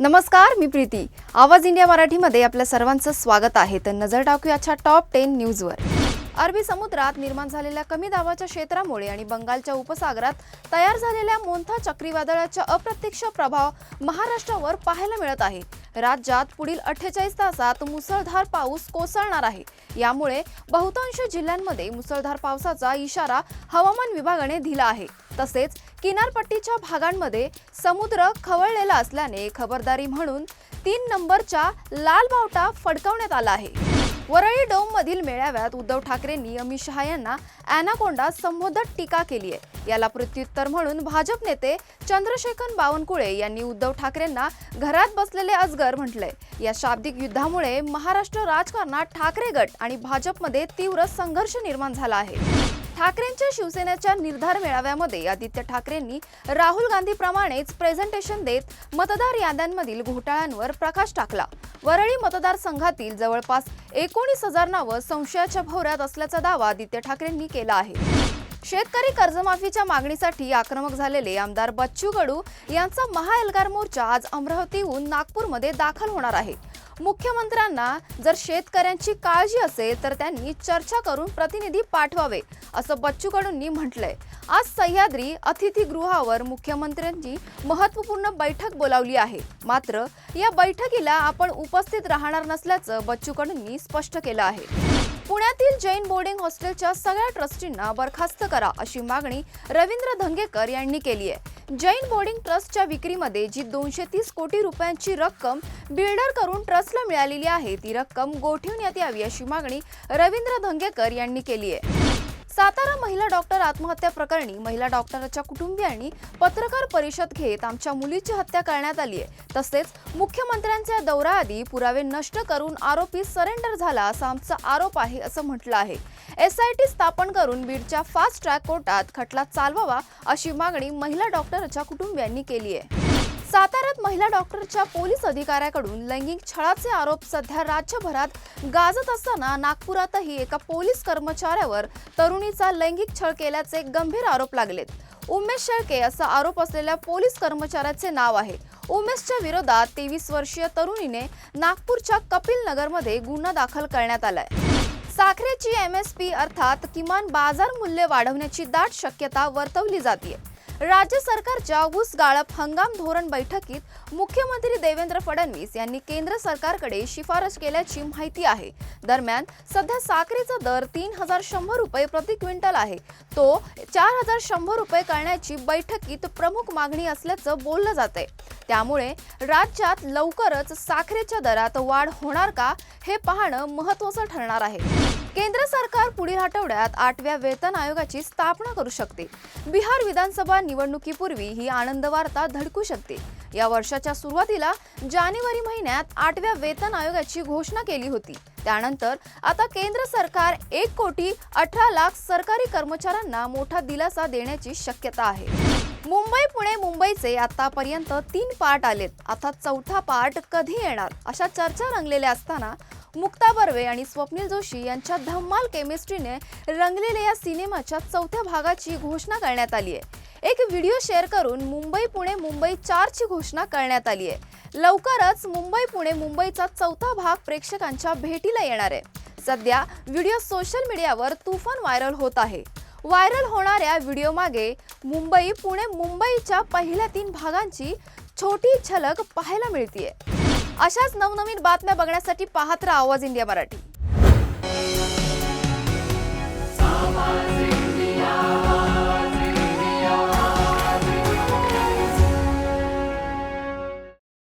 नमस्कार मी प्रीती. आवाज इंडिया मराठीमध्ये आपल्या सर्वांचं स्वागत आहे. तर नजर टाकूयाच्या टॉप टेन न्यूजवर अरबी समुद्रात निर्माण झालेल्या कमी दाबाच्या क्षेत्रामुळे आणि बंगालच्या उपसागरात तयार झालेल्या मोंथा चक्रीवादळाचा अप्रत्यक्ष प्रभाव महाराष्ट्रावर पाहायला मिळत आहे. राज्यात पुढील अठ्ठेचाळीस तासात मुसळधार पाऊस कोसळणार आहे. यामुळे बहुतांश जिल्ह्यांमध्ये मुसळधार पावसाचा इशारा हवामान विभागाने दिला आहे. तसेच किनारपट्टीच्या भागांमध्ये समुद्र खवळलेला असल्याने खबरदारी म्हणून तीन नंबरच्या लाल बावटा फडकवण्यात आला आहे. वरळी डोम मधील मेळाव्यात उद्धव ठाकरेंनी अमित शहा यांना अॅनाकोंडा संबोधत टीका केली आहे. याला प्रत्युत्तर म्हणून भाजप नेते चंद्रशेखर बावनकुळे यांनी उद्धव ठाकरेंना घरात बसलेले अजगर म्हटलंय. या शाब्दिक युद्धामुळे महाराष्ट्र राजकारणात ठाकरे गट आणि भाजपमध्ये तीव्र संघर्ष निर्माण झाला आहे. ठाकरेंच्या शिवसेनेच्या निर्धार मेळाव्यामध्ये आदित्य ठाकरेंनी राहुल गांधीप्रमाणेच प्रेझेंटेशन देत मतदार याद्यांमधील घोटाळ्यांवर प्रकाश टाकला. वरळी मतदारसंघातील जवळपास एकोणीस हजार नावं संशयाच्या भोवऱ्यात असल्याचा दावा आदित्य ठाकरेंनी केला आहे. शेतकरी कर्जमाफीच्या मागणीसाठी आक्रमक झालेले आमदार बच्चू कडू यांचा महाएल्गार मोर्चा आज अमरावतीहून नागपूरमध्ये दाखल होणार आहे. मुख्यमंत्र्यांना जर शेतकऱ्यांची काळजी असेल तर त्यांनी चर्चा करून प्रतिनिधी पाठवावे असं बच्चू कडूंनी म्हटलंय. आज सह्याद्री अतिथीगृहावर मुख्यमंत्र्यांची महत्त्वपूर्ण बैठक बोलावली आहे. मात्र या बैठकीला आपण उपस्थित राहणार नसल्याचं बच्चू कडूंनी स्पष्ट केलं आहे. पुण्यातील जैन बोर्डिंग हॉस्टेलच्या सगळ्या ट्रस्टींना बरखास्त करा अशी मागणी रवींद्र धंगेकर यांनी केली आहे. जैन बोर्डिंग ट्रस्टच्या विक्रीमध्ये जी दोनशे तीस कोटी रुपयांची रक्कम बिल्डर करून ट्रस्टला मिळालेली आहे ती रक्कम गोठवण्यात यावी अशी मागणी रवींद्र धंगेकर यांनी केली आहे. सातारा महिला डॉक्टर आत्महत्या प्रकरणी महिला डॉक्टरच्या कुटुंबियांनी पत्रकार परिषद घेत आमच्या मुलीची हत्या करण्यात आली आहे. तसेच मुख्यमंत्र्यांच्या दौऱ्याआधी पुरावे नष्ट करून आरोपी सरेंडर झाला असा आमचा आरोप आहे असं म्हटलं आहे. एस आय टी स्थापन करून बीडच्या फास्ट ट्रॅक कोर्टात खटला चालवावा अशी मागणी महिला डॉक्टरच्या कुटुंबियांनी केली आहे. साताऱ्यात महिला डॉक्टरच्या पोलीस अधिकाऱ्याकडून लैंगिक छळाचे आरोप सध्या राज्यभरात गाजत असताना नागपुरातही एका पोलीस कर्मचाऱ्यावर तरुणीचा लैंगिक छळ केल्याचे गंभीर आरोप लागलेत. उमेश शेळके असा आरोप असलेल्या पोलीस कर्मचाऱ्याचे नाव आहे. उमेशच्या विरोधात तेवीस वर्षीय तरुणीने नागपूरच्या कपिल नगरमध्ये गुन्हा दाखल करण्यात आलाय. साखरेची एम एस पी अर्थात किमान बाजार मूल्य वाढवण्याची दाट शक्यता वर्तवली जाते राज्य सरकारच्या ऊस गाळप हंगाम धोरण बैठकीत मुख्यमंत्री देवेंद्र फडणवीस यांनी केंद्र सरकारकडे शिफारस केल्याची माहिती आहे. दरम्यान सध्या साखरेचा दर तीन हजार शंभर रुपये प्रति क्विंटल आहे. तो चार हजार शंभर रुपये करण्याची बैठकीत प्रमुख मागणी असल्याचं बोललं जाते त्यामुळे राज्यात लवकरच साखरेच्या दरात वाढ होणार का हे पाहणं महत्वाचं ठरणार आहे. केंद्र सरकार पुढील आठवड्यात आठव्या वेतन आयोगाची स्थापना करू शकते. बिहार विधानसभा निवडणुकीपूर्वी ही आनंद वार्ता धडकू शकते. या वर्षाच्या सुरुवातीला जानेवारी महिन्यात आठव्या वेतन आयोगाची घोषणा केली होती. त्यानंतर आता केंद्र सरकार एक कोटी अठरा लाख सरकारी कर्मचाऱ्यांना मोठा दिलासा देण्याची शक्यता आहे. मुंबई पुणे मुंबईचे आतापर्यंत तीन पार्ट आलेत. आता चौथा पार्ट कधी येणार? अशा चर्चा रंगलेल्या असताना मुक्ता बर्वे आणि स्वप्नील जोशी यांच्या धम्माल केमिस्ट्रीने रंगलेल्या या सिनेमाच्या चौथ्या भागाची घोषणा करण्यात आली आहे. एक व्हिडिओ शेअर करून मुंबई पुणे मुंबई चारची घोषणा करण्यात आली आहे. लवकरच मुंबई पुणे मुंबईचा चौथा भाग प्रेक्षकांच्या भेटीला येणार आहे. सध्या व्हिडिओ सोशल मीडियावर तुफान व्हायरल होत आहे. व्हायरल होणाऱ्या व्हिडिओ मागे मुंबई पुणे मुंबईच्या पहिल्या तीन भागांची छोटी झलक पाहायला मिळतीये. अशाच नवनवीन बातम्या बघण्यासाठी पाहत राहा आवाज इंडिया मराठी.